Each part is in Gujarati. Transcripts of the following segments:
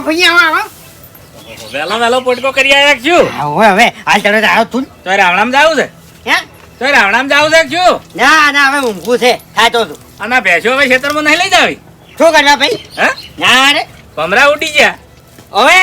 મફુજી આવો આવો. વેલો વેલો પોટકો કરી આવ્યા છું આવો હવે હાલ તરત આવ્યો તું. તો રાવણામ જાવું છે? હે? તો રાવણામ જાવું છે શું? ના ના હવે ઊંઘું છે. થાતો તું અને ભેંસો હવે ખેતરમાં નહીં લઈ જાવી? શું કરવા ભાઈ? હે? ના રે. ભમરા ઉડી ગયા. હવે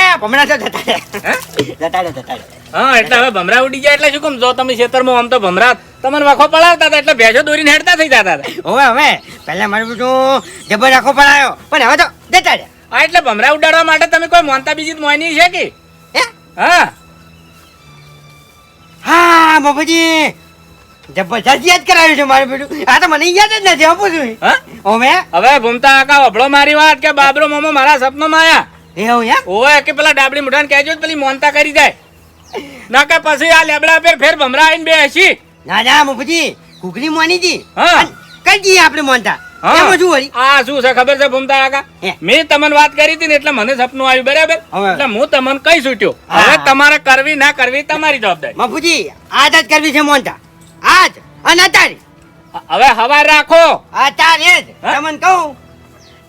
તો જતા હા? એટલે હવે ભમરા ઉડી ગયા એટલે શું કેમ? જો તમે ખેતરમાં આમ તો ભમરા તમને વાખો પડાવતા હતા એટલે ભેંસો દોરીને હેડતા થઈ જતા હતા. હવે હવે પહેલા મારું બધું જબર રાખો પડાયો પણ હવે તો જતા રહ્યા. હા એટલે ભમરા ઉડાડવા માટે તમે કોઈ મોનતા બીજી મોયની છે કે? હા? હા. બાપુજી. જબરજસ્ત યાદ કરાવ્યું છે મારું બેટું. આ તો મને યાદ જ નથી આપું છું ઓમે? હવે ભૂમતા આકા વભળો મારી વાત કે બાબરો મામો મારા સપનમાં આયા એવું યાર ઓય કે પેલા ડાબડી મુઠાને કહેજો પેલી મોનતા કરી જાય. ના કે પછી આ લેબડા પર ફેર ભમરા આવીને બે હસી ના ના બાપુજી. કુકરી મોની જી હા. કઈ જઈએ આપણે મોનતા. એમાં શું વળી આ શું છે? ખબર છે ભૂમતા કાકા? મેં તમને વાત કરી હતી ને એટલે મને સપનું આવ્યું બરાબર? એટલે હું તમને કઈ છૂટ્યો. હવે તમારે કરવી ના કરવી તમારી જવાબદારી. બાપુજી આજ જ કરવી છે મોનતા. આજ અને અત્યારે. હવે હવાર રાખો. અત્યારે જ. તમને કહું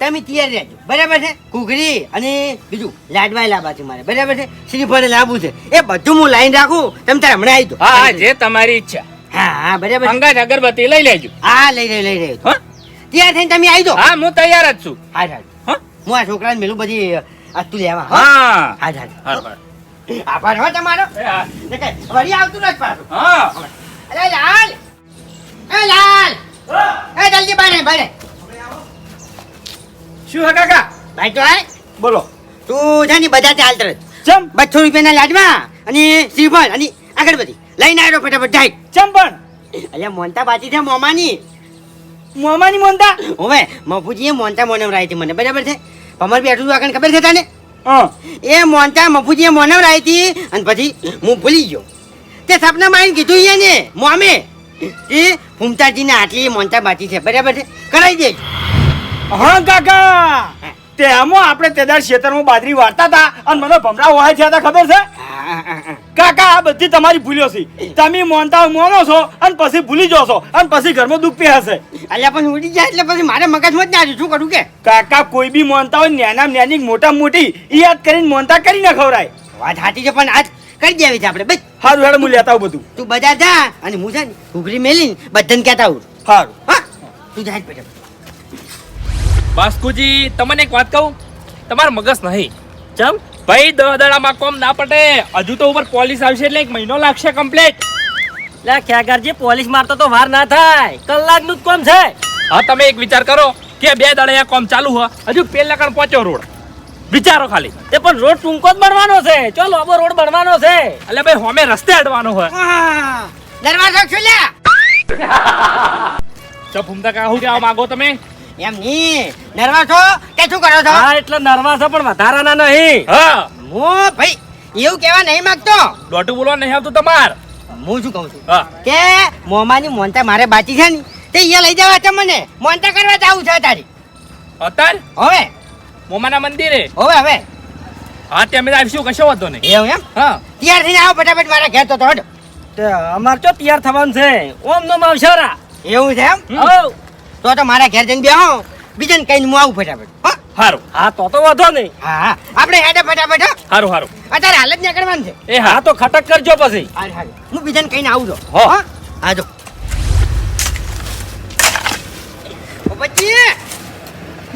તમે તૈયાર રહેજો. બરાબર છે? કુકરી અને બીજું લાડવાય લાવવા છે મારે. બરાબર છે? શ્રીફળ લાવવું છે. એ બધું હું લાઈન રાખું તમે તારે હમણાં આવી હા હા જે તમારી ઈચ્છા. હા હા બરાબર. અંગાજ અગરબત્તી લઈ લેજો. હા લઈ લઈ લઈ હા? તૈયાર થઈને તમે આવી દો હા હું તૈયાર જ છું. હા હા? હા આ છોકરાને મેલું બધી તું લેવા હા? હા. હા. આભાર હો તમારો? વળી આવતું નથી પાછું. હા. અરે લાલ. એ લાલ. એ જલ્દી બારે બારે. શું હા કાકા? ભાઈ તો આય બોલો. તું છે ને બધા ચાલ તરત. ચમ? બસો રૂપિયાના લાજમાં અને શ્રીફળ અને અગરબત્તી લઈને આવ્યો ફટાફટ જાય. ચમ પણ? અલ્યા મોનતા બાજી છે મોમાની. મોમાની મોનતા મફુજી મફુજીએ મોનતા મોનવરાઈ હતી મને બરાબર છે? પમર બેઠું છું આગળ ખબર છે તને? એ મોનતા મફુજીએ મોનવરાઈ હતી અને પછી હું ભૂલી ગયો. તે સપનામાં આવીને કીધું એને મોમે એ ફૂમતાજીને આટલી મોનતા બાકી છે બરાબર છે? કરાવી દેજ હા કાકા. તેમાં આપણે તેદાર ખેતરમાં બાજરી વાળતા હતા અને મને ભમરા ઓહાય થયા હતા ખબર છે? આ બધી તમારી ભૂલ્યો છે. તમે મોનતા મોનો છો અને પછી ભૂલી જશો અને પછી ઘરમાં દુઃખ પે હશે અલ્યા પણ ઉડી જાય એટલે પછી મારે મગજમાં જ ના શું કરું કે? કાકા કોઈ બી મોનતા હોય નાના નાની મોટા મોટી એ યાદ કરીને મોનતા કરી ના ખવરાય. વાત સાચી છે પણ આજ કરી દેવી છે આપણે. બસ. હારું હેડ હું લેતા આવું બધું. તું બજાર જા અને હું છે ને ઘૂઘરી મેલીને બધાને કહેતા આવું. હારું. હા? તું જાય જ બાસ્કુજી તમને એક વાત કહું? તમારું મગજ નહીં. ચમ? ભાઈ દહ દડામાં કોમ ના પટે. હજુ તો ઉપર પોલીસ આવશે એટલે એક મહિનો લાગશે કમ્પ્લીટ લે ખેગારજી પોલીસ મારતો તો વાર ના થાય. કલાકનું જ કોમ છે. હા તમે એક વિચાર કરો કે બે દડા કોમ ચાલુ હોય. હજુ પેલા કણ પહોંચ્યો રોડ. વિચારો ખાલી. એ પણ રોડ ટૂંકો જ બનવાનો છે. ચો લાંબો રોડ બનવાનો છે. એટલે ભાઈ હોમે રસ્તે અડવાનો હોય. હા, દરવાજો ખુલ્યા. તો ભૂમતા કા શું કહેવા માંગો તમે? એમ ની. નર્વસ છો કે શું કરો છો? હા એટલે નર્વસ છે પણ વધારાના નહીં. હા. હું ભાઈ એવું કહેવા નહીં માંગતો. દોઢું બોલવા નહીં આવતું તમાર. હું શું કહું છું? કે મોમાની મોનતા મારે બાચી છે ને તે અહીંયા લઈ જવા છે મને. મોનતા કરવા જવું છે તારી અત્યારે? હવે. મોમાના મંદિરે? હવે હવે. હા તે અમે આવીશું કશો વાંધો નહીં. એવું એમ? હા. તૈયાર થઈને આવો ફટાફટ મારા ઘેર તો તો હટ. તે અમાર ચો તૈયાર થવાનું છે? ઓમ નો માવશરા. એવું છે એમ? હમ. તો તો મારા ઘેર જઈને બેહો. બીજાને કહીને હું આવું ફટાફટ હા. સારું હા તો તો વધો નહીં. હા હા. આપણે હેડે ફટાફટ હા. હારું સારું અત્યારે હાલ જ નીકળવાનું છે. એ હા તો ખટક કરજો પછી. હું બીજાને કહીને આવું છું. હો. હા. જો. પછી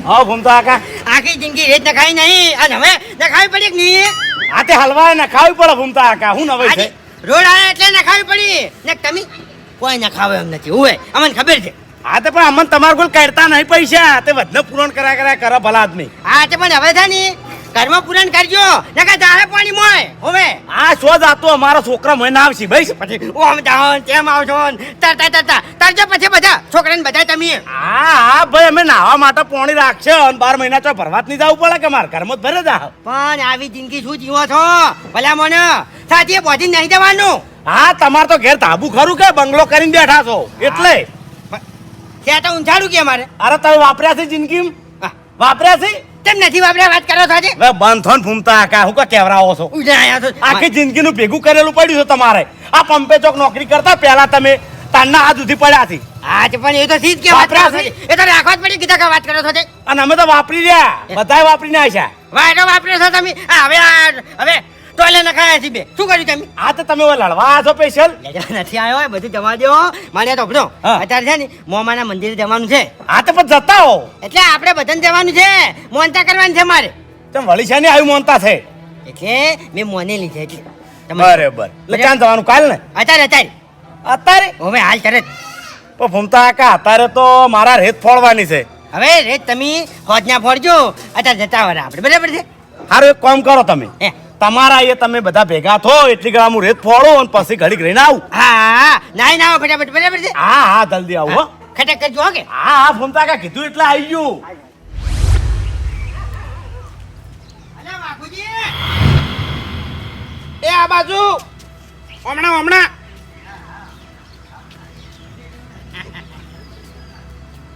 હા ભૂમતા આકા. આખી જિંદગી રેત નખાઈ નહીં. અને હવે નખાવી પડી કે નહીં? આતે હલવાય ને ખાવી પડે ભૂમતા આકા. હું નવાઈ છે? રોડ આવ્યા એટલે નખાવી પડી. ને તમે કોઈ નખાવે એમ નથી. હોય અમને ખબર છે. હા તો પણ અમને તમારે કોઈ કરતા નહીં પૈસા. તે વધને પૂરણ કર્યા કર્યા કરો ભલા આદમી હા તે પણ હવે છે ને ઘરમાં પૂરણ કરજો. નકા જાહે પાણી મોય હવે. આ સો જાતો અમારા છોકરા મને ના આવશે ભાઈ પછી ઓમ જાઓ ને તેમ આવશો ને તરતા તરતા તરજો પછી બધા છોકરાને બધા તમે. હા હા ભાઈ અમે નાવા માટે પોણી રાખશે. અને બાર મહિના તો ભરવાત નહીં જવું પડે કે મારે ઘરમાં જ ભરે જા પણ આવી જિંદગી શું જીવો છો? ભલા મને. સાથે બોધી નહીં જવાનું. હા તમારે તો ઘેર ધાબુ ખરું કે બંગલો કરીને બેઠા છો? એટલે. તો ઊંઝાડું કે મારે? અરે તમે વાપર્યા છે જિંદગી. વાપર્યા છે? તેમ નથી વાપર્યા વાત કરો સાજે હવે બંધ ફૂમતા કા હું કા કેવરાવો છો? ઉજાયા છો. આખી જિંદગીનું ભેગું કરેલું પડ્યું છે તમારે. આ પંપે ચોક નોકરી કરતા પહેલા તમે તારના હાથ સુધી પડ્યા છે. આજ પણ એ તો સીધ કે વાત કરો છો એ તો રાખવા જ પડી કીધા કે વાત કરો છો તે અને અમે તો વાપરી રહ્યા. બધાય વાપરીને આવ્યા વાયરો વાપર્યો છો તમે. હવે હવે ટોયલે નખાયા છે બે. શું કર્યું તમે? આ તો તમે લડવા છો સ્પેશિયલ નથી આવ્યો હોય બધું જવા દો મારે તો ભણો. અત્યારે છે ને મોમાના મંદિરે જવાનું છે. આ તો પણ જતા હો. એટલે આપણે બધાને જવાનું છે. મોનતા કરવાની છે મારે. તમે વળી છે ને આવ્યું મોનતા છે? એટલે મેં મોને લીધે એટલે. બરાબર. એટલે ક્યાં જવાનું? કાલ ને? અત્યારે અત્યારે. અત્યારે? હવે હાલ તરત પણ ભૂમતા કાકા અત્યારે તો મારા રેત ફોડવાની છે. હવે રે તમે હોજના ફોડજો. અત્યારે જતા વરા આપણે. બરાબર છે? સારું એક કામ કરો તમે. હે. તમારા એ તમે બધા ભેગા થો એટલી ઘણા હું રેત ફોડો અને પછી ઘડીક રહીને આવું. હા નાઈ ના ફટાફટ બરાબર છે? હા હા જલ્દી આવો હો. ખટક કરજો કે? હા હા ભૂમતા કાકા કીધું એટલે આવી ગયું. એ આ બાજુ! હમણાં હમણાં!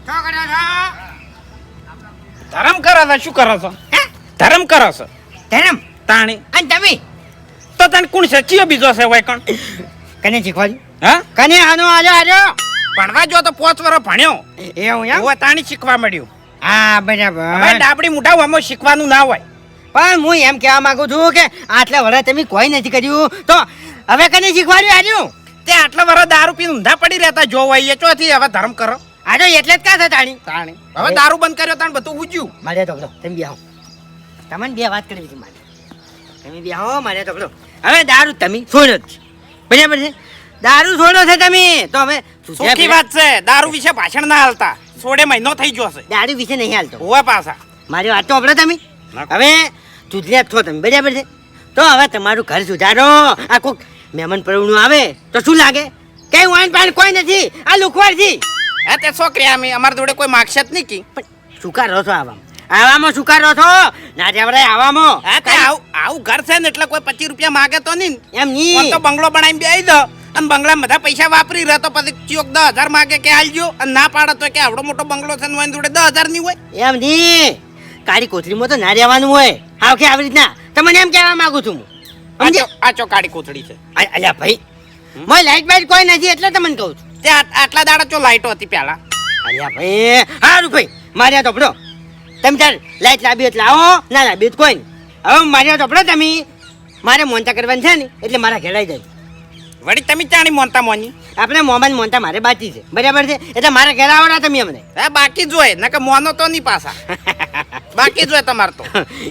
ધર્મ કરો છો? ધરમ કરો છો શું કરો છો? ધર્મ કરો છો? ધરમ? તાણી. અને તમે? તો તને કોણ સચિયો બીજો છે હોય કણ? કને શીખવાડ્યું? હા? કને આનો આજો આજો ભણવા જો તો પોચ વર્ષ ભણ્યો. એવું એમ? તાણી શીખવા મળ્યું. હા બરાબર. ડાબડી મુઠા આમાં શીખવાનું ના હોય. પણ હું એમ કહેવા માંગુ છું કે આટલા વર્ષ તમે કોઈ નથી કર્યું. તો હવે કને શીખવાડ્યું આજુ તે આટલા વર્ષ દારૂ પીને ઊંધા પડી રહેતા જો હોય એ ચોથી હવે ધર્મ કરો. આજો એટલે જ કા છે તાણી? હવે દારૂ બંધ કર્યો તાણ બધું ઉજ્યું. મારે તો તમે બેહો તમને બે વાત કરવી હતી મારે. તમે બેહો મારે તો હવે દારૂ તમે છોડો જ. બરાબર છે? દારૂ છોડો છે તમે. તો હવે સુખી વાત છે. દારૂ વિશે ભાષણ ના હાલતા. સોળે મહિનો થઈ ગયો છે દારૂ વિશે નહીં હાલતો. હોવા પાછા. મારી વાત તો આપણે તમે. હવે સુધર્યા છો તમે. બરાબર છે? તો હવે તમારું ઘર સુધારો. આ કોઈક મહેમાન પરવણું આવે તો શું લાગે? કઈ વાઈન પાણી કોઈ નથી. આ લુખવાડથી. હા તે છોકરી અમે અમારા જોડે કોઈ માગશે જ નહીં કી. પણ સુકાર રહો છો આવામાં આવામાં શું કરો છો? ના જાવરાય આવામાં. હા તે આવું આવું ઘર છે ને એટલે કોઈ પચીસ રૂપિયા માગે તો નહીં. એમ નહીં. તો બંગલો બનાવીને બેસી દો. અને બંગલા બધા પૈસા વાપરી રહ્યા તો પછી ચોક દસ હજાર માગે કે હાલજો અને ના પાડે તો કે આવડો મોટો બંગલો છે ને જોડે દસ હજારની હોય. એમ નહીં. કાળી કોથળીમાં તો ના રહેવાનું હોય. હાવ કે આવી રીતના. તમને એમ કહેવા માંગુ છું હું. આ ચો- આ કોથળી છે. અલ્યા ભાઈ મોય લાઈટ બાઈટ કોઈ નથી એટલે તમને કહું છું. તે આટલા દાડા ચો લાઈટો હતી પેલા અલ્યા ભાઈ હારું ભાઈ મારે તો પડો તમે તાર લાઈટ લાવી એટલે આવો ના લાવી કોઈ હવે મારી વાત તમે. મારે મોનતા કરવાની છે ને એટલે મારા ઘેરાઈ જાય. વળી તમે ચાણી મોનતા મોની? આપણે મોબાઈલ મોનતા મારે બાકી છે. બરાબર છે? એટલે મારા ઘેર આવડા તમે અમને. હા બાકી જોય નકર મોનો તો નહીં પાછા. બાકી જોય તમારે તો.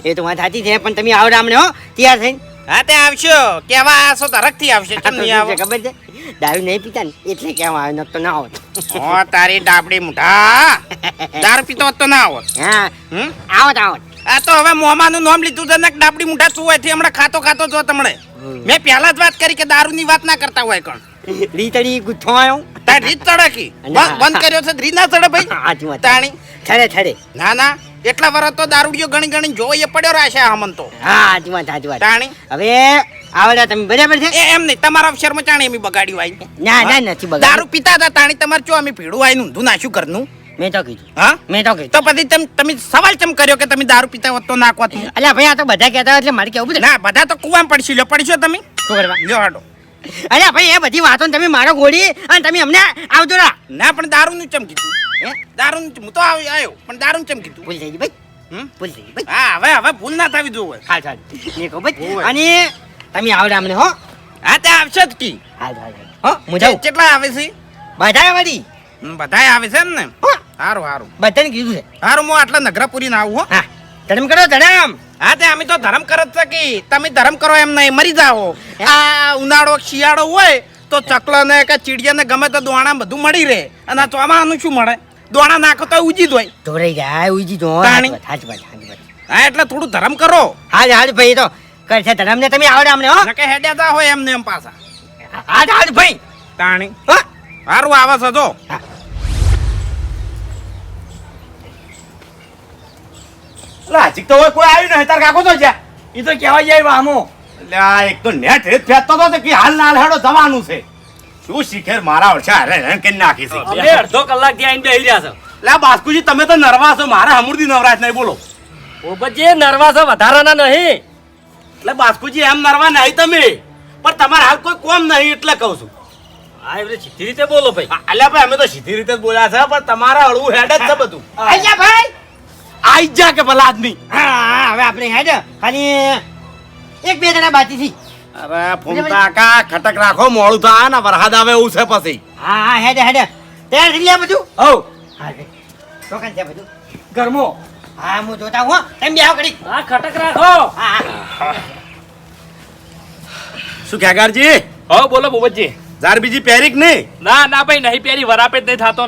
એ તો વાત સાચી છે પણ તમે આવડા અમને હો તૈયાર થઈને. હા તે આવશો. કેવા આશો તરકથી આવશે. તમને આવો? ખબર છે? દારૂ નહીં પીતા ને એટલે કેમ આવ્યો નતો ના આવત. ઓ તારી ડાબડી મુઠા દારૂ પીતો તો ના આવત. હા. આવત આવત. આ તો હવે મોમાનું નામ લીધું છે ને ડાબડી મુઠા શું હોય હમણાં ખાતો ખાતો જો તમને મેં પહેલા જ વાત કરી કે દારૂની વાત ના કરતા હોય કોણ. રીતડી ગુથો આવ્યો. તાર રીત તડકી. બંધ કર્યો છે રીત ના ચડે ભાઈ. તાણી. છડે છડે ના ના. એટલા વરસ તો દારૂડિયો ગણી ગણી જોઈએ પડ્યો રહેશે હમન તો. હા સાચી વાત સાચી વાત. ટાણી હવે આવડા તમે બરાબર છે? એ એમ નહીં તમારા અક્ષરમાં ચાણી એમ બગાડ્યું આવી ના ના નથી બગાડ દારૂ પીતા હતા તાણી તમારે ચો અમે ભીડું આવીને ઊંધું શું ઘરનું? મેં તો કીધું. હા? મેં તો કીધું. તો પછી તમે તમે સવાલ ચમ કર્યો કે તમે દારૂ પીતા હોત તો નાખવા તું અલ્યા ભાઈ આ તો બધા કહેતા એટલે મારે કેવું ના બધા તો કુવામાં પડશે લો પડશો તમે? શું કરવા? લ્યો હાડો. અલ્યા ભાઈ એ બધી વાતો તમે મારો ગોળી અને તમે અમને આવજો ના પણ દારૂનું ચમ કીધું? હે? દારૂનું હું તો આવી- આવ્યો પણ દારૂ ચમ કીધું? ભૂલ થઈ ગઈ ભાઈ. હમ? ભૂલ થઈ ગઈ ભાઈ. હા હવે હવે ભૂલ ના થવી જોવે. હા મેં કહું ભાઈ અને તમે આવડે અમને હો. હા તે આવશે જ કી. હા હાલ. હો હું જાઉં. કેટલા આવે છે? બધા વળી બધાય આવે છે એમ ને? સારું સારું બધાને કીધું છે. સારું હું આટલા નગરાપુરી ના આવું હો. હા. ધર્મ કરો ધર્મ. હા તે અમે તો ધર્મ કરત છે કે. તમે ધર્મ કરો એમ નહીં મરી જાઓ. આ ઉનાળો શિયાળો હોય તો ચકલો ને કે ચીડિયા ને ગમે તો દોણા બધું મળી રહે. અને આ ચોમાનું શું મળે? દોણા નાખો તો ઉજી દોય ધોરાઈ જાય ઉજી દો પાણી હા એટલે થોડું ધરમ કરો. હાજ હાજ ભાઈ તો કરશે ધરમ ને તમે આવડે અમને હો. કે હેડ્યા તા હોય એમને એમ પાછા. હાજ હાજ ભાઈ. તાણી. હા. સારું આવે છે જો. એટલે તો કોઈ આવ્યું ને તાર કાકો તો જ્યાં. એ તો કહેવાય જાય વામો એટલે આ એક તો નેટ રેત ફેંકતો તો કે હાલ ના હાલ હેડો જવાનું છે. શું શીખેર મારા વર્ષે હારે હેરાન કરી નાખી છે? અમે અડધો કલાક ત્યાં આઈને બેહી રહ્યા છો. એટલે બાસ્કુજી તમે તો નરવા છો મારા હમુરદી નવરાશ નહીં બોલો. પોપટજી નરવા છો વધારાના નહીં. એટલે બાસ્કુજી એમ નરવા નહીં તમે. પણ તમારે હાલ કોઈ કોમ નહીં એટલે કહું છું. હા એવડે સીધી રીતે બોલો ભાઈ. આ- અલ્યા ભાઈ અમે તો સીધી રીતે જ બોલ્યા છે પણ તમારા હળવું હેડ જ છે બધું. અહીંયા ભાઈ. આઈ જા કે ભલા આદમી. હા હા હવે આપણે હેડ. ખાલી એક બે જણા બાકી છે અરે ફૂમતા કા ખટક રાખો મોડું થાય ને વરહાદ આવે એવું છે પછી. હા હા હેડે હેડે. તૈયાર થઈ ગયા બધું? હવ. હા રે ચોકન છે બધું. ગરમો હા હું જોતા હું હો. બે આવ ઘડી. હા ખટક રાખો. હા હા. શું ખેગારજી હો બોલો ભૂપતજી જાર બીજી પહેરી કે નહીં? ના ના ભાઈ નહીં પહેરી વરાપે જ નહીં થતો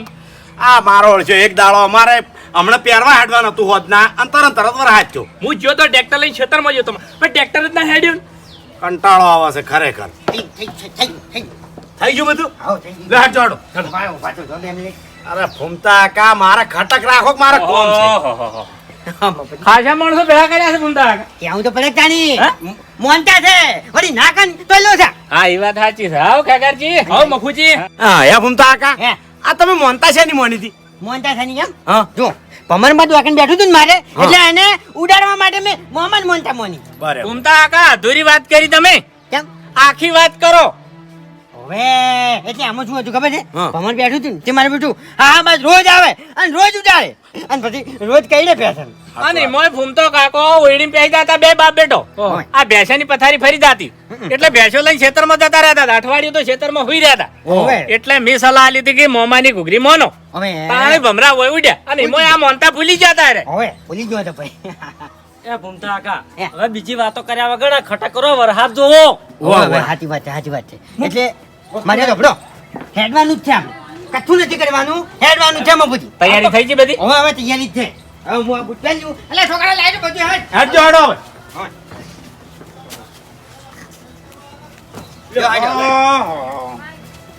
આ મારો છે એક દાડો અમારે હમણાં પહેરવા હાડવાનું હતું હોત ના અને તરત તરત વરસાદ થયો. હું જો તો ટ્રેક્ટર લઈને ખેતરમાં ગયો તો. પણ ટ્રેક્ટર જ ના હેડ્યો કંટાળો આવે છે ખરેખર. થઈ થઈ થઈ થઈ થઈ. થઈ ગયું બધું? લે હાથ જોડો અરે ફૂમતા કા મારે ખટક રાખો મારા કોમ છે. ખાસા માણસો ભેગા કર્યા છે ભૂમતા કે હું તો પડે જાણી. મોનતા છે. વળી ના કન તો લો છે. હા એ વાત સાચી છે. હાવ કાકાજી. હાવ મખુજી હા હે ફૂમતા કા આ તમે મોનતા છે ની મોની હતી મોનતા થની એમ? હા. જો દુકાન બેઠું તું મારે એટલે એને ઉડાડવા માટે મેં મોહમ્મદ મોનતા મોની બરાબર કાકા અધૂરી વાત કરી તમે. કેમ? આખી વાત કરો. હવે એટલે આમાં શું હતું ખબર છે? ભમણ બેઠું હતું ને તે મારે બેઠું હા હા બસ રોજ આવે અને રોજ ઉડાડે અને પછી રોજ કઈ પેશન અને મોય ફૂમતો કાકો ઓઈડી પહેરી જતા બે બાપ બેટો આ ભેંસાની પથારી ફરી જાતી. એટલે ભેંસો લઈને ખેતરમાં જતા રહેતા હતા. અઠવાડિયું તો ખેતરમાં હુઈ રહ્યા હતા એટલે મેં સલાહ લીધી કે મોમાની ઘૂઘરી મોનો. હવે. તાણે ભમરા હોય ઉડ્યા. અને મોય આ મોનતા ભૂલી જતા રે હવે ભૂલી ગયો તો ભાઈ એ ભૂમતા કાકા હવે બીજી વાતો કર્યા વગર ખટકરો ખટક કરો વરસાદ જોવો સાચી વાત છે સાચી વાત છે. એટલે મારે તો હેડવાનું જ છે આપણે કથું નથી કરવાનું. હેડવાનું છે મફુજી તૈયારી થઈ ગઈ બધી? હવે હવે તૈયારી છે. હવે હું આ બુટ પહેરી લઉં. એટલે છોકરા લાઈટ બધું હેડ. હેડ જોડો હવે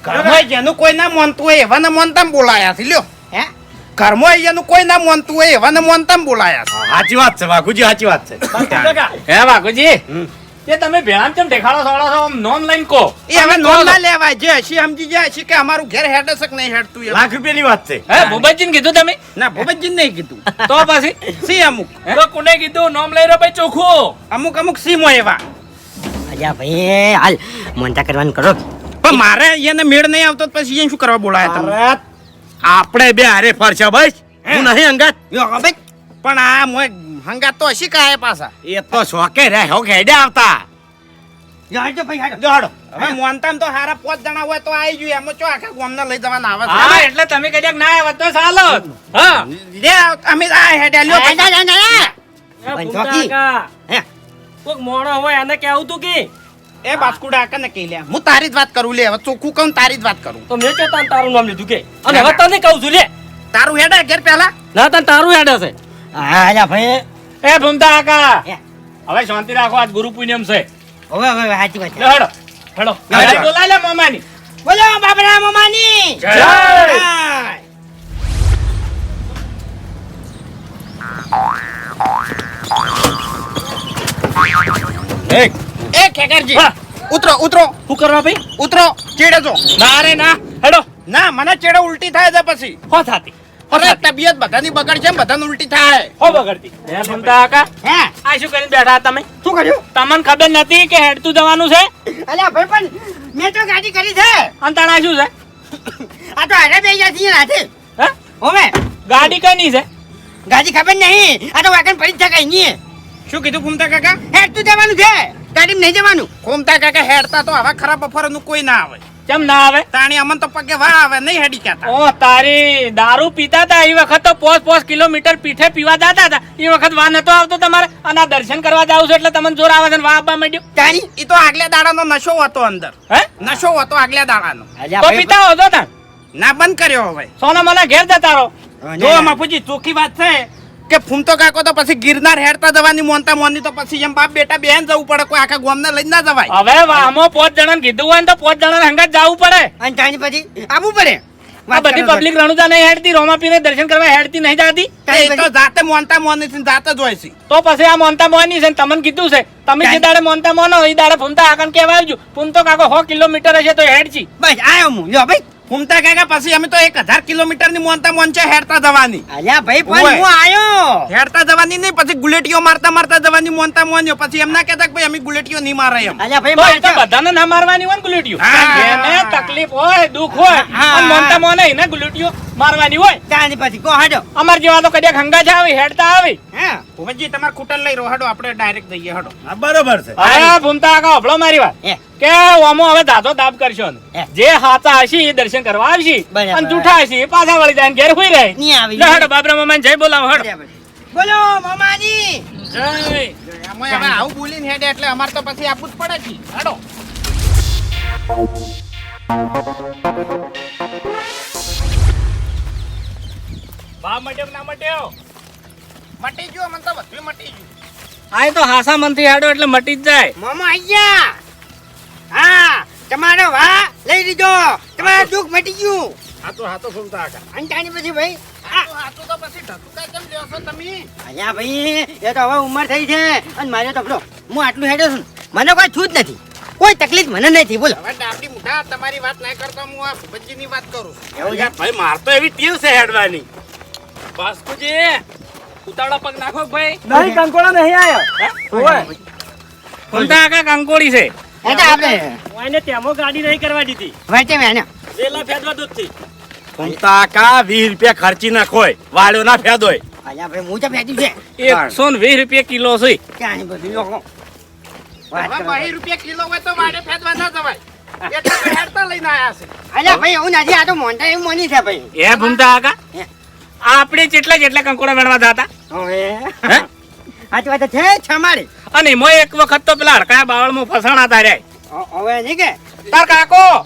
ઘરમાં જેનું કોઈ ના મોનતું હોય એવા ને માનતા બોલાયા છે લ્યો. હે? ઘરમાં જેનું કોઈ ના મોનતું હોય એવા ને માનતા બોલાયા છે. સાચી વાત છે વાઘુજી સાચી વાત છે. હે વાઘુજી? તે તમે ભેળામ ચમ દેખાડો સોડો છો? આમ નોમ લઈને કો એ હવે નોંધ ના લેવાય. જે હશી સમજી જાય. છે કે અમારું ઘેર હેડ છે કે નહીં હેડતું એ લાખ રૂપિયાની વાત છે. હે ભૂપતજીને કીધું તમે? ના ભૂપતજી નહીં કીધું. તો પછી? સી અમુક. તો કોને કીધું? નોમ લઈ રહ્યો ભાઈ ચોખ્ખો. અમુક અમુક સીમો એવા. અલ્યા ભાઈ હાલ. મોનતા કરવાનું કરો. પણ મારે એને મેળ નહીં આવતો તો પછી એને શું કરવા બોલાયા તમે? આપણે બે હારે ફરશે બસ. હું? નહીં અંગત. યો પણ આ મોય હંગાત તો શીખાય પાછા. એ તો શોકે રે હો ઘેડે આવતા. યો ભાઈ હાલો જાડો હવે મોનતામ તો હારા પાંચ જણા હોય તો આવી જોઈએ એમાં ચો આખા ગામને લઈ જવાના આવે હા એટલે તમે કદાચ ના આવ્યા તો ચાલો હા. લે અમે આ હેડે લ્યો ભાઈ. ના, ના, ના. એ ચોકી. હે. કોક મોણો હોય એને કેવું તું કે? એ બાસ્કુડા કને કહી લે. હું તારી જ વાત કરું લે હવે ચોખ્ખું કહું તારી જ વાત કરું. તો મેં કે તારું નામ લીધું કે? અને હવે તને કહું છું લે. તારું હેડા ઘેર પહેલા? ના તને તારું હેડે છે. હા ભાઈ. એ ભૂમતા કાકા. હવે શાંતિ રાખો આજ ગુરુ પૂનમ છે. હવે હવે હવે સાચી વાત હેડો હેડો. હેડો. હેડો લે મામાની બોલો બાબરા મમાની જય. જય. એક. એ ખેકરજી ઉતરો ઉતરો. શું કરવા ભાઈ? ઉતરો ચેડે જો ના રે ના. હેડો. ના મને ચેડે ઉલટી થાય છે પછી. હો થાતી અરે તબિયત બધાની બગડ છે બધાને ઉલટી થાય. હો બગડતી. હે ભૂમતા કાકા? હે? આ શું કરીને બેઠા તમે? શું કર્યું? તમને ખબર નથી કે હેડતું જવાનું છે? અલ્યા ભાઈ પણ મેં તો ગાડી કરી છે. અને તાણા શું છે? આ તો હારે બે ગયા છીએ નાથી હે? હોવે. ગાડી કની છે? ગાડી ખબર નહીં. આ તો વાગન પડી કઈ નહીં શું કીધું ઘૂમતા કાકા? હેડ તું જવાનું છે. ગાડી નહીં જવાનું. ઘૂમતા કાકા હેડતા તો આવા ખરાબ બફરનું કોઈ ના આવે. કેમ ના આવે? તાણી અમન તો પગે વા આવે નહીં હેડી કહેતા ઓ તારી દારૂ પીતા હતા એ વખત તો પોસ પોસ કિલોમીટર પીઠે પીવા જતા હતા એ વખત વા નતો આવતો તમારે. અને દર્શન કરવા જાવ છો એટલે તમને જોર આવે છે ને વા આપવા માંડ્યો. તાણી એ તો આગલા દાડાનો નશો હતો અંદર. હે? નશો હતો આગલા દાડાનો. અલ્યા તો પીતા હતો તા ના બંધ કર્યો હવે. સોના મને ઘેર જતા રહો. જો પૂછી ચોખ્ખી વાત છે. કે ફૂમતો કાકો તો પછી ગિરનાર હેડતા જવાની મોનતા મોની તો પછી એમ બાપ બેટા બેન જવું પડે કોઈ આખા ગામને લઈને ના જવાય. હવે વામો પોચ જણાને કીધું હોય ને તો પોચ જણાને હંગાત જવું પડે. અને ત્યાં પછી આવવું પડે. આ બધી પબ્લિક રણુજા નહીં હેડતી રોમાપીને દર્શન કરવા હેડતી નહીં જાતી. એ તો જાતે મોનતા મોની છે જાતે જ હોય છે. તો પછી આ મોનતા મોની છે તમને કીધું છે તમે જે દાડે મોનતા મોનો એ દાડે ફૂમતા આગળ કહેવાય આવજો ફૂમતો કાકો સો કિલોમીટર હશે તો હેડ છી બસ આયો હું. લ્યો ભાઈ. ફૂમતા કાકા પછી અમે તો એક હજાર કિલોમીટરની મોનતા મોનચે હેરતા જવાની. અલ્યા ભાઈ પણ હું આયો. હેરતા જવાની નહીં પછી ગુલેટીઓ મારતા મારતા જવાની મોનતા મોન્યો પછી એમ ના કહેતા કે ભાઈ અમે ગુલેટીઓ નહીં મારે એમ. અલ્યા ભાઈ મારે તો બધાને ના મારવાની હોય ને ગુલેટીઓ. એને તકલીફ હોય દુઃખ હોય. મોનતા મોને એને ગુલેટીઓ મારવાની હોય? ત્યાંની પછી કો હાડો. અમાર જેવા તો કદાચ ખંગા જ આવે હેડતા આવે. હે? ભુવનજી તમારે ખૂટલ લઈ રહો હડો આપણે ડાયરેક્ટ દઈએ હડો. બરોબર છે. હા ભૂમતા કાકા હભળો મારી વાત. કે ઓમો હવે દાદો દાબ કરશો જે હાચા હશે એ દર્શન કરવા આવશે. અને જૂઠા હશે પાછા વળી જાય ઘેર હુઈ રહે. નહીં આવી. હડો બાબરા મામાને જય બોલાવો હડો. બોલો મામાજી. જય. હવે આવું બોલીને હેડે એટલે અમારે તો પછી આપવું જ પડે છે હડો. બા મટ્યો ના મટ્યો? મટી ગયો મને તો બધું મટી ગયું. આ એ તો હાસા મનથી હેડો એટલે મટી જ જાય. મામા અહીંયા હા તમારે વા લઈ લીધો. તમારે દુઃખ મટી ગયું. હા તો હા તો ફૂમતા અને ત્યાંની પછી ભાઈ આ તો- પછી ઢસુકા કેમ લ્યો છો તમે? અહીંયા ભાઈ એ તો હવે ઉંમર થઈ છે. અને મારે તો પેલો હું આટલું હેડ્યો છું. મને કોઈ છૂટ નથી. કોઈ તકલીફ મને નથી બોલો. હવે ડાબડી મુઠા તમારી વાત નહીં કરતો હું આ ભુવનજીની વાત કરું. એવું ભાઈ માર તો એવી ટીવ છે હેડવાની. બાસ્કુજી ઉતાવળા પગ નાખો ભાઈ? નહીં કંકોડા નહીં આયા. ઓય. ભૂમતા આકા કંકોડી છે. એટલે આપણે એને તેમો ગાડી નહીં કરવા દીધી. વચ્ચે મેને વેલા ફેદવા દૂધથી. ફૂમતા આકા વીસ રૂપિયા ખર્ચી નાખોય. વાળ્યો ના ફેદોય. અલ્યા ભાઈ હું તો ફેંક્યું છે. એકસો ને વીસ રૂપિયા કિલો છે. ત્યાંની બધું લોકો વાત રૂપિયા કિલો હોય તો મારે ફેદવા ના જવાય. એટલે હેડતા લઈને આયા છે. અલ્યા ભાઈ હું નથી આ તો મોંઢા એવું મોની છે ભાઈ. એ ભૂમતા આકા હે. આપણે જેટલા જેટલા કંકોડા મેળવા હતા સાચી વાત છે. છમાડી. અને એમાં એક વખત તો પેલા હડકાયા બાવળમાં ફસાણા તાર્યા હવે નહીં કે? તાર કાકો.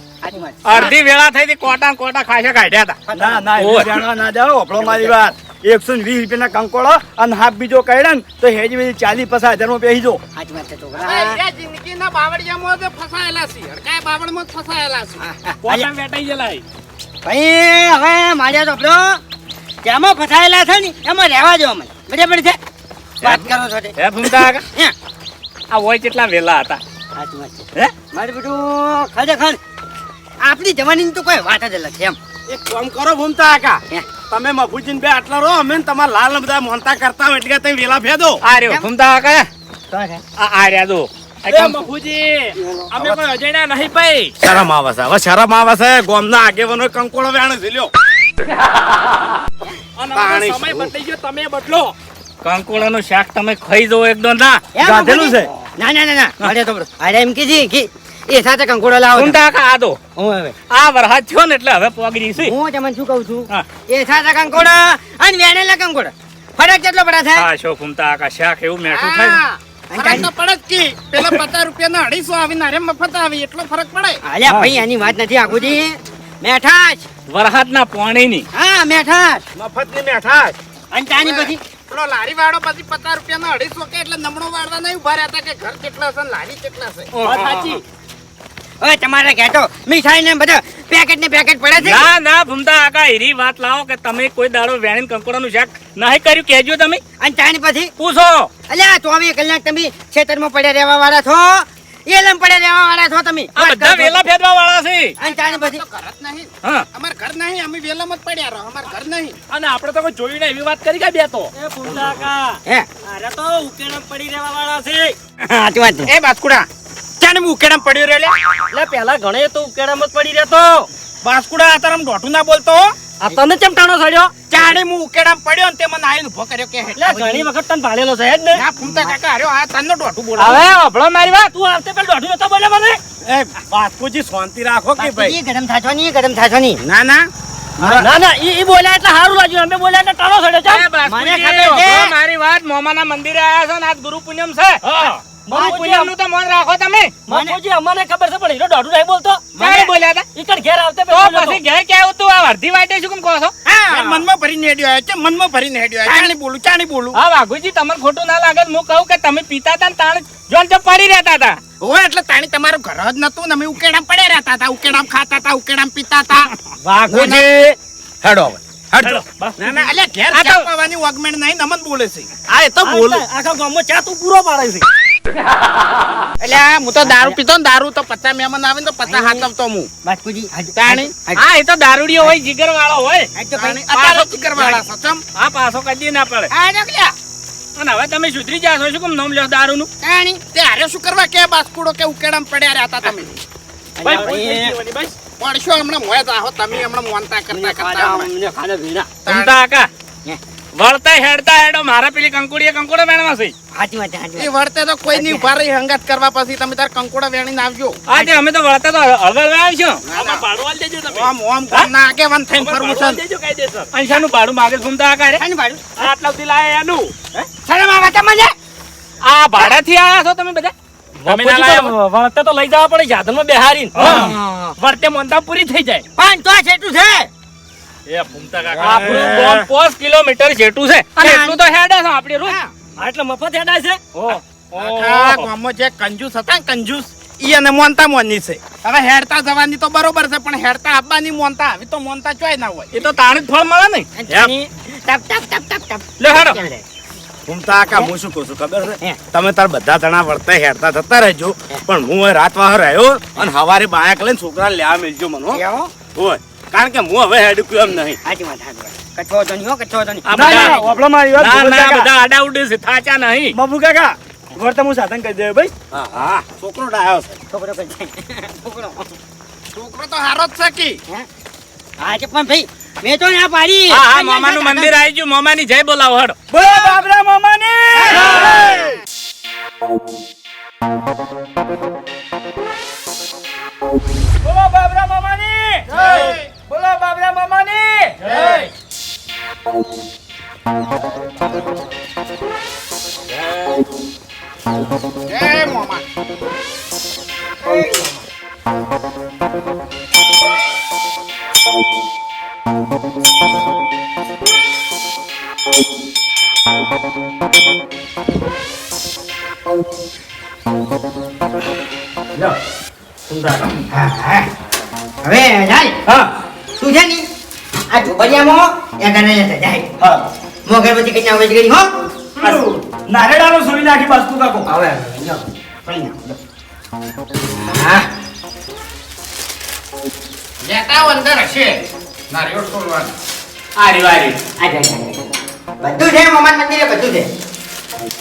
અડધી વેળા થઈ હતી કોટા કોટા ખાસા કાઢ્યા હતા. ના ના જાણવા ના જાઓ આપણો મારી વાત. એકસો વીસ રૂપિયાના કંકોડો અને હાફ બીજો કાઢ્યા ને તો હેજી બીજી ચાલીસ પચાસ હજારમાં બેસી જો સાચી વાત છે હવે છોકરા જિંદગીના બાવળિયામાં જ ફસાયેલા છે હડકાયા બાવળમાં ફસાયેલા છે કોટા વેટાઈ ગયેલા ભાઈ હવે માર્યા તો પેલો જેમાં ફસાયેલા છે ને એમાં રહેવા દો અમને. બરાબર છે? વાત કરો છો હે ભૂમતા હે. આ હોય કેટલા વેલા હતા? સાચી વાત છે. હે? મારે બધું ખરેખર આપણી જવાની તો કોઈ વાત જ અલગ છે એમ. એક કામ કરો ફૂમતા આકા તમે મફુજીન બે આટલા રહો અમે ને તમારા લાલ બધા મોનતા કરતા હોય એટલે તમે વેલા ફેદો આ રહ્યો ભૂમતા આકા આ આ રહ્યા જો આ એ કંક- મફુજી અમે કોઈ અજણ્યા નહીં ભાઈ. શરમ આવે છે. હવે શરમ આવે છે. ગોમના આગેવાનો કંકોળો વેણ છે લ્યો અને પાણી હવે સમય શું? ગયો તમે બદલો. કંકોડાનું શાક તમે ખાઈ જવો એકદમ ના. ગાધેલું છે? ના ના ના ના. મારે તો અરે એમ કીધી કે એ સાથે કંકોડો લાવો તો. કાકા આ દો. હું હવે. આ વરસાદ થયો ને એટલે હવે પોગડી છે. હું તમને શું કહું છું? એ સાથે કંકોડો અને વેણેલા કંકોડો. ફરક કેટલો પડે છે? હા શો ભૂમતા કાકા શાક એવું મેઠું થાય ફરક તો પડે જ કી પેલા પચાસ રૂપિયાના અઢીસો આવી નારે મફત આવી એટલો ફરક પડે. અલ્યા ભાઈ એની વાત નથી આખુજી મેઠાશ. વરસાદના પાણીની. હા મેઠાશ. મફતની મેઠાશ. અને ત્યાંની પછી? પેલો લારી વાળો પછી પચાસ રૂપિયાનો અઢીસો કે એટલે નમણો વાળવા નહીં ઊભા રહ્યા હતા કે ઘર કેટલા છે લારી કેટલા છે? સાચી. ઓય તમારે કહેતો મીઠાઈ ને બધા પેકેટ ને પેકેટ પડે છે? ના ના ભૂમતા આકા હીરી વાત લાવો કે તમે કોઈ દાડો વેણીને કંકોડાનું શાક નહીં કર્યું કહેજો તમે. અને ત્યાંની પછી? પૂછો. અલ્યા ચોવીસ કલાક તમે ખેતરમાં પડ્યા રહેવા વાળા છો. એલમ પડે લેવા વાળા છો તમે. આ વાત બધા વેલા ફેરવા વાળા છે. અને તાણે બધી ઘર જ નહીં. હા. અમાર ઘર નહીં અમે વેલામાં જ પડ્યા રહો અમાર ઘર નહીં. અને આપણે તો કોઈ જોયું નહીં એવી વાત કરી કે બે તો. એ ફૂલતા હે. અરે તો ઉકેડમ પડી રહેવા વાળા છે. સાચી વાત એ બાસ્કુડા ચાને ઉકેડમ ઉકેડામ પડ્યો રે લે એટલે પેલા ઘણે તો ઉકેડમ જ પડી રહેતો. બાસ્કુડા અત્યારે દોઢું ના બોલતો? આ તને કેમ ટાણો સડ્યો ચાણે હું ઉકેડામ પડ્યો ને તે મને આઈને ઊભો કર્યો કે એટલે ઘણી વખત તને ભાળેલો છે ને. ના ફૂમતા કાકા હાર્યો આ તને ડોઠું બોલો હવે અભળો મારી વાત. તું આવતે પેલ ડોઠું નતો બોલ્યો મને. એ બાપુજી શાંતિ રાખો કે ભાઈ? ઈ ગરમ થાજો ની ગરમ થાજો ની ના. ના ના ના ઈ ઈ બોલ્યા એટલે સારું લાગ્યું. અમે બોલ્યા એટલે ટાણો સડ્યો છે મને ખબર છે. મારી વાત મોમાના મંદિરે આયા છો ને આજ ગુરુ પૂનમ છે. ગુરુ પૂનમનું તો મન રાખો તમે. બાપુજી અમને ખબર છે પણ હીરો દોઢું નહીં બોલતો. ક્યારે બોલ્યા હતા? ઈ ઘેર આવતે તો પછી ઘેર ક્યાં હતું આ અડધી વાટે શું કેમ કહો છો? એ મનમાં ભરીને હેડ્યો આવ્યો છે મનમાં ભરીને હેડ્યો આવ્યો ચાણી બોલું ચાણી બોલું. હા વાઘુજી તમને ખોટું ના લાગે હું કહું કે તમે પીતા હતા ને તાણ જોન જો પડી રહેતા હતા. એટલે તાણી તમારું ઘર જ નતું ને અમે ઉકેડામ પડ્યા રહેતા હતા. ઉકેડામ ખાતા હતા ઉકેડામ પીતા હતા. વાઘુજી હેડો હવે ના ના એટલે ઘેર ચા પાવાની ઓગમેન્ટ નહીં નમન બોલે છે. આ એ તો બોલે. આખા ગામમાં ચા તું પૂરો પાડે છે. એટલે આ હું તો દારૂ પીતો ને દારૂ તો પચાસ મહેમાન આવે ને તો પચાસ હાથવતો હું. બાસ્કુજી તાણી? હા એ તો દારૂડીઓ હોય જીગર વાળો હોય પાછો ચીકર વાળા સચમ હા પાછો કદી ના પડે. હા અને હવે તમે સુધરી જાશો શું કેમ નોમ લ્યો દારૂ નું તાણી તે હારે શું કરવા કે બાસ્કુડો કે ઉકેડામ પડ્યા રહ્યા હતા તમે? પડશો હમણાં મોય જાહો તમે હમણાં મોનતા કરતા કરતા હમણાં. ખાને ભીના તમતા કાકા? હે. વળતા હેડતા હેડો મારા પેલી કંકુડીએ કંકોડો વેણવા છે. હાચી વાત એ વળતે તો કોઈ ની ઊભા રહી હંગાત કરવા પછી તમે તાર કંકોડા વેણીને આવજો. આજે અમે તો વળતા તો હળવળ તમે. ઓમ ઓમ ના આગેવાન થઈને ફરવું છે અંશાનું ભાડું માગે ઘૂમતા આ રે શાનું ભાડું? આટલા સુધી લાયા એનું શરમ આવે તમને? આ ભાડાથી આયા છો તમે બધા? વળતે તો લઈ જવા પડે સાધનમાં બેહારી હા. વર્તે મોનતા પૂરી થઈ જાય. પણ તો છે છે. એ ફૂમતા કાકા. આપણું ગામ પાંચ કિલોમીટર જેટલું છે. અને એટલું તો હેડે છે આપણે રોજ આ એટલે મફત હેડાય છે? આખા ગામમાં જે કંજૂસ હતા ને કંજૂસ ઈ અને મોનતા મોની છે. હવે હેડતા જવાની તો બરોબર છે પણ હેડતા આપવાની મોનતા આવી તો મોનતા ચોય ના હોય. એ તો તાણ જ ફળ મળે ને. ટપ ટપ ટપ ટપ ટપ. લે હેડો. ઘૂમતા આકા હું? શું કહું છું ખબર છે? તમે તાર બધા જણા વર્તા હેરતા થતા રહેજો. પણ હું રાત વાહ રહ્યો અને હવારે બાયક લઈને છોકરા લેવા મેલજો મને હોય. કારણ કે હું હવે હેડું એમ નહીં. સાચી વાત, સાચી વાત. કચો તો નહીં કચ્છો કચો તો નહીં. આ ના ના બધા ઓપડો મારી વાત ના ના બધા આડા ઉડે છે થાચા નહીં. બાબુ કાકા તો હું સાધન કરી દે ભાઈ. હા હા. છોકરો ડાયો છે. છોકરો કઈ છોકરો. છોકરો તો હારો જ છે કી. હે? હાચી પણ ભાઈ મેં તો ના પાડી. હા હા મામાનું મંદિર આવી ગયું. મામાની જય બોલાવો હેડો. બોલો બાબરા મામાની! બોલો બાબરા મામાની! બોલો બાબરા મામાની જય મોમા હવે જાય હા તું છે ને આ ઝોપડિયામાં એ જશે જાય. હા. મો અગરબત્તી કઈ આવે કરી હો? નારેડાનો સુરી નાખી બાસ્તુ કાકો. હવે. હા. લેતા આવો અંદર હશે નારિયેળ છોડવાનું. આરી વારી. આ. બધું છે મોમાન મંદિરે બધું છે.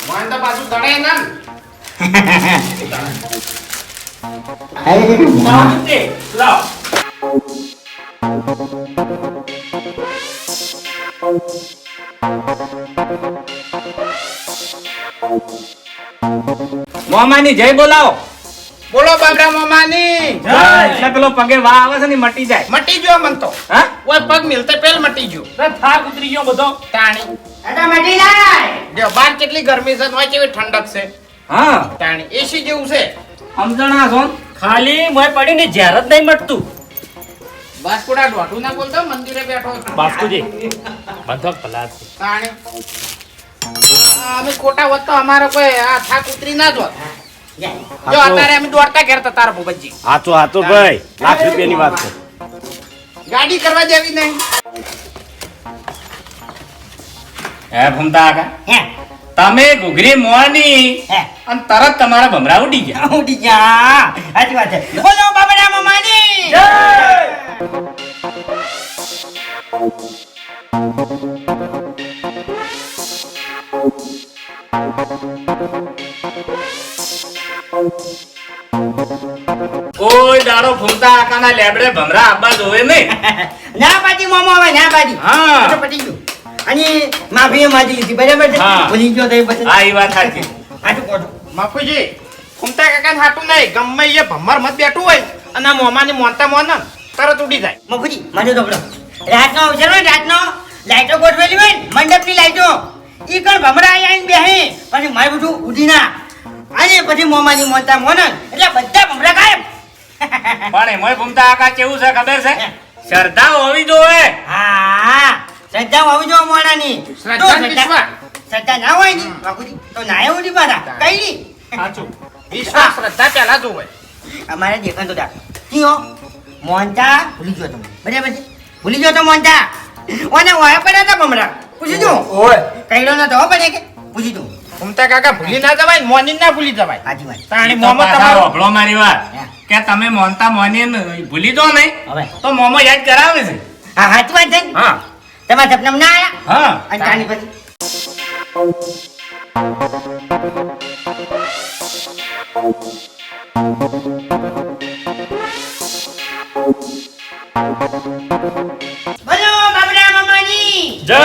મોન તો પાછું ના. લાવ મોમાની જય બોલાવો. બોલો બાબરા મોમાની. એટલે પેલો પગે વા આવે છે ને મટી જાય. મટી ગયો મન તો. હા? ઓય પગ મિલતે પેલ મટી ગયો. તો થાક ઉતરી ગયો બધો. તાણી. એટા મટી જાય. જો બાર કેટલી ગરમી છે હોય કેવી ઠંડક છે? હા. તાણી એસી જેવું છે? સમજણા છો ને? ખાલી મોય પડીને ઝેર જ નહીં મટતું. બાસ્કુડા દોઢું ના બોલતો મંદિરે બેઠો. બાસ્કુજી બધો ભલા છે અમે ખોટા હોત તો અમારો કોઈ આ થાક ઉતરી ના જોત. જો અત્યારે અમે દોડતા ઘેર હતા તારા ભૂપતજી. હાચો હાચો ભાઈ લાખ રૂપિયાની વાત છે. ગાડી કરવા જેવી નહીં. હે ભૂમતા આકા હે. તમે ઘૂઘરી મોની હે. અને તરત તમારા ભમરા ઉડી ગયા. ઉડી ગયા. સાચી વાત છે. બોલો બાબરા મામાની કોઈ દાડો ભૂમતા આકાના લેબડે ભમરા આબા જોવે નહીં. ના પાટી મોમો હવે ના પાટી હા. તો પટી ગયું. અને માફી માજી લીધી બરાબર છે. ભૂલી ગયો તો પછી હા એ વાત સાચી. કહો છો. મફુજી કુમતા કાકા હાટું નહીં. ગમે એ ભમર મત બેઠું હોય અને આ મોમાની મોનતા મોન તરત ઉડી જાય. મફુજી માજો બોલો રાતનો અવસર હોય ને, રાતનો? લાઈટો ગોઠવેલી હોય ને, મંડપની લાઈટો. એ કણ ભમરા આવીને બેહે. પછી મારે બધું ઉડી ના અને પછી મોમાની મોનતા મોન. એટલે બધા ભમરા ગાયબ પણ એમાંય ભૂમતા આકાશ કેવું છે ખબર છે? શ્રદ્ધા હોવી જોવે હા. શ્રદ્ધા હોવી જોવે મોણાની. શ્રદ્ધા. શ્રદ્ધા ના હોય ને બાપુજી તો ના એવું નહીં મારા કઈ નહીં. સાચું. વિશ્વાસ શ્રદ્ધા પેલા જોવે અમારે દેખાતો તો દાખલો કયો? મોનતા ભૂલી ગયો તમે. બરાબર છે? ભૂલી ગયો તો મોનતા ઓને વાય પડ્યા હતા બમરા પૂછી જો ઓય. કઈડો ન તો પડે કે? પૂછી દઉં. ઉમતા કાકા ભૂલી ના જવાય મોની ના ભૂલી જવાય. સાચી વાત. તાણી મોમો તમારો હોભળો મારી વાત. કે તમે મોનતા મોની ભૂલી દો ને હવે. તો મોમો યાદ કરાવે છે. હા સાચી વાત છે. હા. તમારા સપનામાં ના આયા? હા. અને તાની પછી? બોલો બાબરા મામાની જય.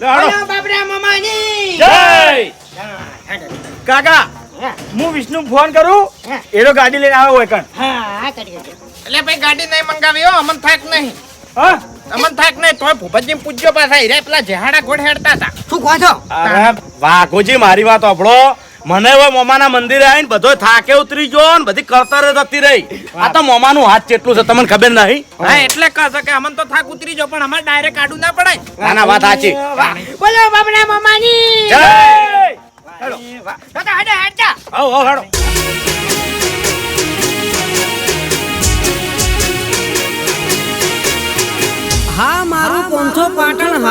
બોલો બાબરા મામાની જય. કાકા હા, હું વિષ્ણુ ફોન કરું એરો ગાડી લઈને આવ્યો હોય કણ. એટલે ભાઈ ગાડી નહીં મંગાવી હો અમન થાક નહીં. હા? અમન થાક નહીં તોય ભૂપતજી પૂછજો પાછા હીરા પેલા જેહાડા ઘોડ હેડતા હતા. શું કહો છો? વાઘોજી મારી વાત આપણો મને હવે મોમાના મંદિરે આવીને બધો થાકે ઉતરી ગયો ને બધી કરતરે જતી રહી. આ તો મોમાનું હાથ કેટલું છે તમને ખબર નહીં? હા એટલે કહે છે કે અમન તો થાક ઉતરી જો પણ અમારે ડાયરેક્ટ આડું ના પડાય. ના વાત સાચી. બોલો બાબડા મામાની. જય! દાદા હાડે હાડતા આવો આવો હાલો હા મારું પોંથો પાટણ